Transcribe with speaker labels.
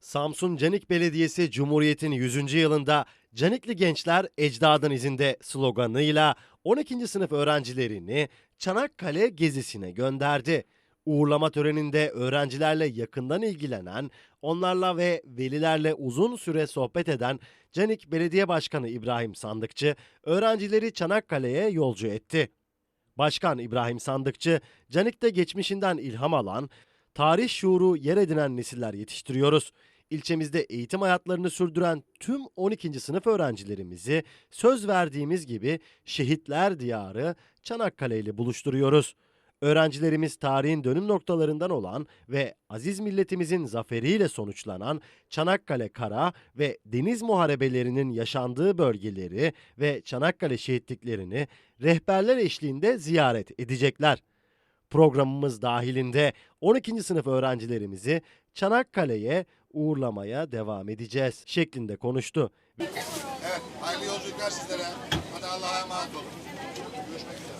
Speaker 1: Samsun Canik Belediyesi Cumhuriyet'in 100. yılında Canikli Gençler Ecdadın izinde sloganıyla 12. sınıf öğrencilerini Çanakkale gezisine gönderdi. Uğurlama töreninde öğrencilerle yakından ilgilenen, onlarla ve velilerle uzun süre sohbet eden Canik Belediye Başkanı İbrahim Sandıkçı, öğrencileri Çanakkale'ye yolcu etti. Başkan İbrahim Sandıkçı, Canik'te geçmişinden ilham alan, tarih şuuru yer edinen nesiller yetiştiriyoruz. İlçemizde eğitim hayatlarını sürdüren tüm 12. sınıf öğrencilerimizi söz verdiğimiz gibi şehitler diyarı Çanakkale ile buluşturuyoruz. Öğrencilerimiz tarihin dönüm noktalarından olan ve aziz milletimizin zaferiyle sonuçlanan Çanakkale Kara ve Deniz Muharebelerinin yaşandığı bölgeleri ve Çanakkale şehitliklerini rehberler eşliğinde ziyaret edecekler. Programımız dahilinde 12. sınıf öğrencilerimizi Çanakkale'ye uğurlamaya devam edeceğiz şeklinde konuştu.
Speaker 2: Evet, hayırlı yolculuklar sizlere. Hadi Allah'a emanet olun. Görüşmek üzere.